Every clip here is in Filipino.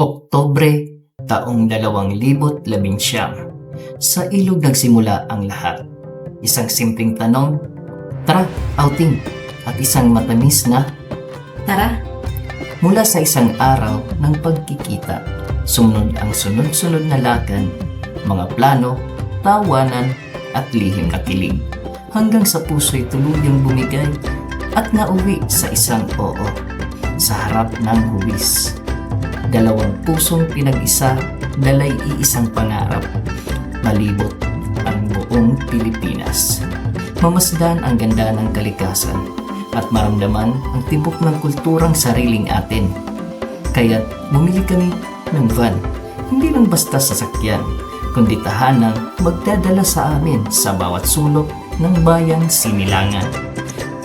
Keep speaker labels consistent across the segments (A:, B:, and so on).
A: Oktobre, taong 2019. Sa ilog nagsimula ang lahat. Isang simpleng tanong, tara, outing, at isang matamis na
B: Tara,
A: mula sa isang araw ng pagkikita. Sumunod ang sunod-sunod na lakan, mga plano, tawanan, at lihim na kilig. Hanggang sa puso'y tuluyang bumigay at nauwi sa isang oo sa harap ng huwis. Dalawang pusong pinag-isa, dalay iisang pangarap. Malibot ang buong Pilipinas. Mamasdan ang ganda ng kalikasan at maramdaman ang tibok ng kulturang sariling atin. Kaya't bumili kami ng van. Hindi lang basta sasakyan, kundi tahanang magdadala sa amin sa bawat sulok ng bayan Sinilangan.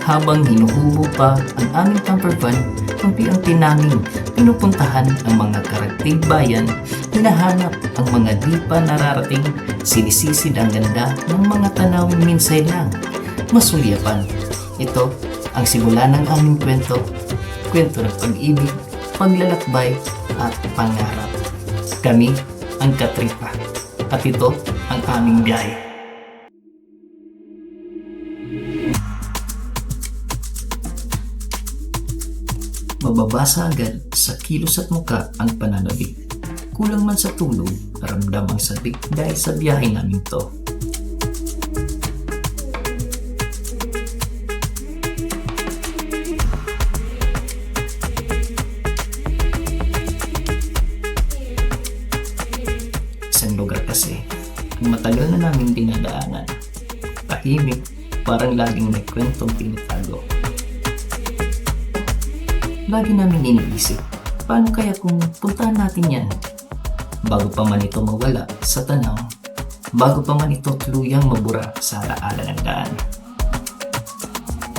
A: Habang hinuhubo pa ang aming camper van, unti-unti namin pinupuntahan ang mga karagtig bayan, hinahanap ang mga di pa nararating, sinisisid ang ganda ng mga tanawing minsay lang, masulyapan. Ito ang simula ng aming kwento, kwento ng pag-ibig, paglalakbay at pangarap. Kami ang Katripa at ito ang aming biyahe. Mababasa agad sa kilos at muka ang pananabik. Kulang man sa tulog, ramdam ang sabik dahil sa biyahe namin to. Isang lugar kasi, ang matagal na namin dinadaanan. Tahimik, parang laging may kwentong tinitago. Lagi namin iniisip, paano kaya kung puntahan natin yan? Bago pa man ito mawala sa tanaw, bago pa man ito tuluyang mabura sa alaala ng daan.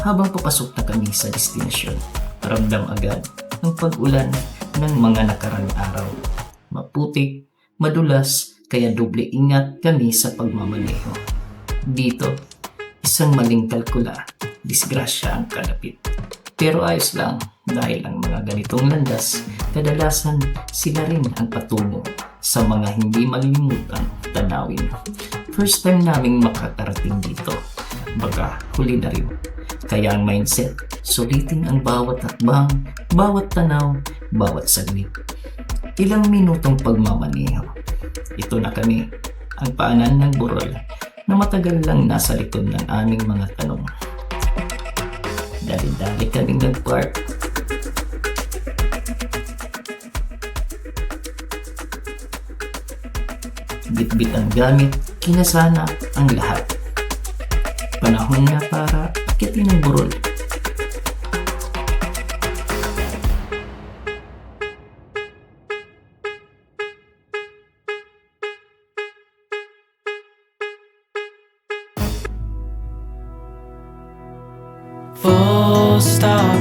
A: Habang papasok na kami sa destinasyon, ramdam agad ang pag-ulan ng mga nakarang araw. Maputik, madulas, kaya doble ingat kami sa pagmamaneho. Dito, isang maling kalkula, disgrasya ang kalapit. Pero ayos lang dahil ang mga ganitong landas, kadalasan sila rin ang patungo sa mga hindi malilimutan tanawin. First time naming makakarating dito, baga huli na rin. Kaya ang mindset, sulitin ang bawat hakbang, bawat tanaw, bawat saglit. Ilang minutong pagmamaneho. Ito na kami, ang paanan ng burol na matagal lang nasa likod ng aming mga tanong. Dali-dali kaming nag-park. Bitbit ang gamit, kinasana ang lahat. Panahon na para akitin ang burol.
C: full stop.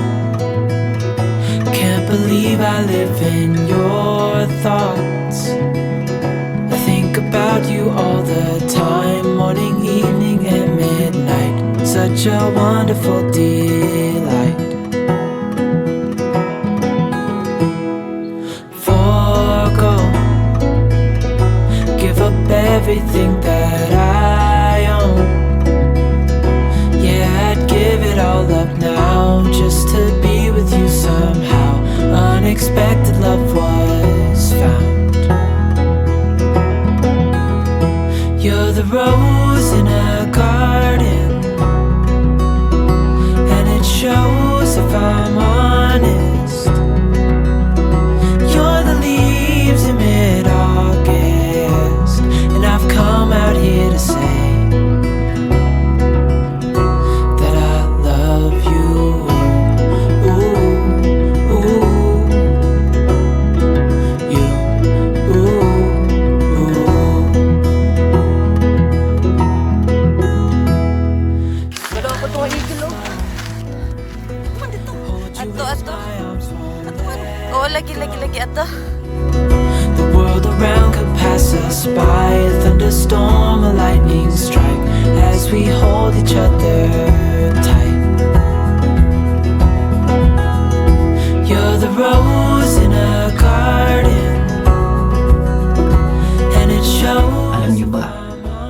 C: Can't believe I live in your thoughts. Such a wonderful delight. Forgo, give up everything that I own. Yeah, I'd give it all up now just to be with you somehow. Unexpected love was found. You're the rose in a garden, I'm honest. The world around could pass us by. A thunderstorm, a lightning strike As we hold each other tight. You're the rose in a garden. And it shows Alam
A: niyo ba,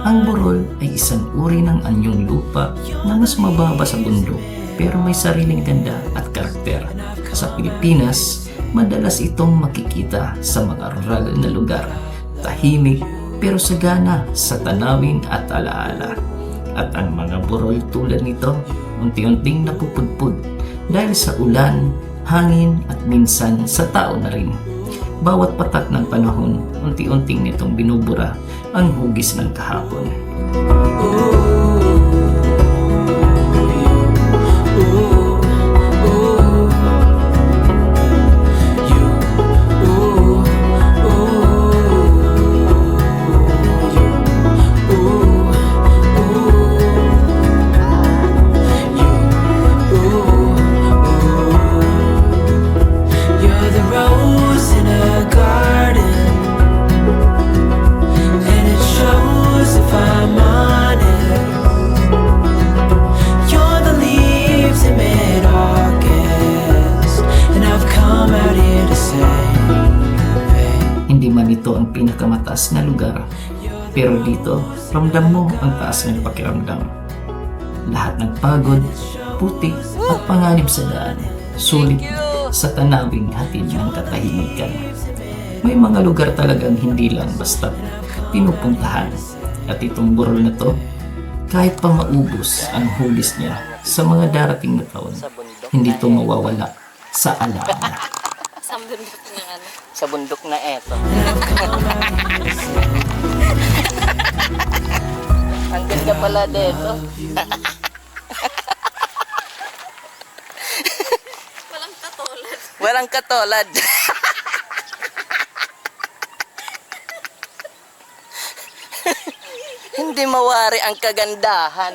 A: ang burol ay isang uri ng anyong lupa na mas mababa sa bundok pero may sariling ganda at karakter. Sa Pilipinas, madalas itong makikita sa mga rural na lugar. Tahimik pero sagana sa tanawin at alaala. At ang mga burol tulad nito, unti-unting napupudpud dahil sa ulan, hangin at minsan sa tao na rin. Bawat patak ng panahon, unti-unting nitong binubura ang hugis ng kahapon. Hindi man ito ang pinakamataas na lugar, pero dito, ramdam mo ang taas ng pakiramdam. Lahat ng pagod, putik at panganib sa daan, sulit sa tanawing hatid ng katahimikan. May mga lugar talagang hindi lang basta pinupuntahan. At itong burol na to, kahit pa maubos ang hugis niya sa mga darating na taon, hindi to mawawala sa alaala.
B: Sa bundok ng ano.
A: Sa bundok na eto. Ang ganda pala dito.
B: Walang katulad.
A: Walang katolad. Hindi mawari ang kagandahan.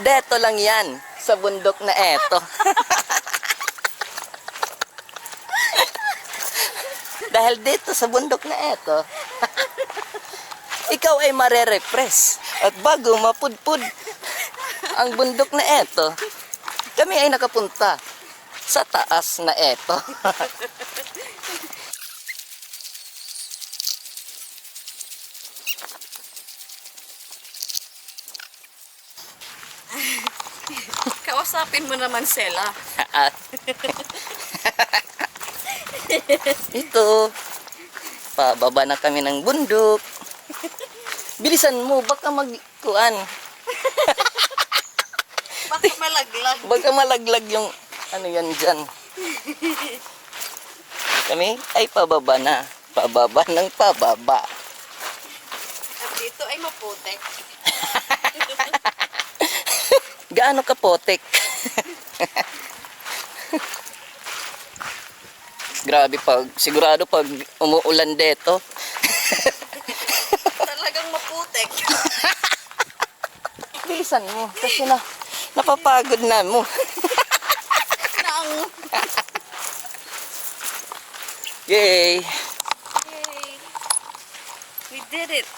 A: Deto lang yan sa bundok na eto. Dahil dito sa bundok na eto, ikaw ay marerefresh. At bago mapudpud ang bundok na eto, kami ay nakapunta sa taas na eto.
B: Kausapin mo naman sila.
A: Ito, pababa na kami ng bundok. Bilisan mo, baka magkuan.
B: Baka malaglag.
A: Baka malaglag yung ano yan dyan. Kami ay pababa na. Pababa ng pababa.
B: At dito ay maputek.
A: Gaano kapotek? Grabe pag, sigurado pag umuulan dito.
B: Talagang maputek.
A: Bilisan mo, kasi na, napapagod na mo.
B: Nang.
A: Yay!
B: Yay. We did it.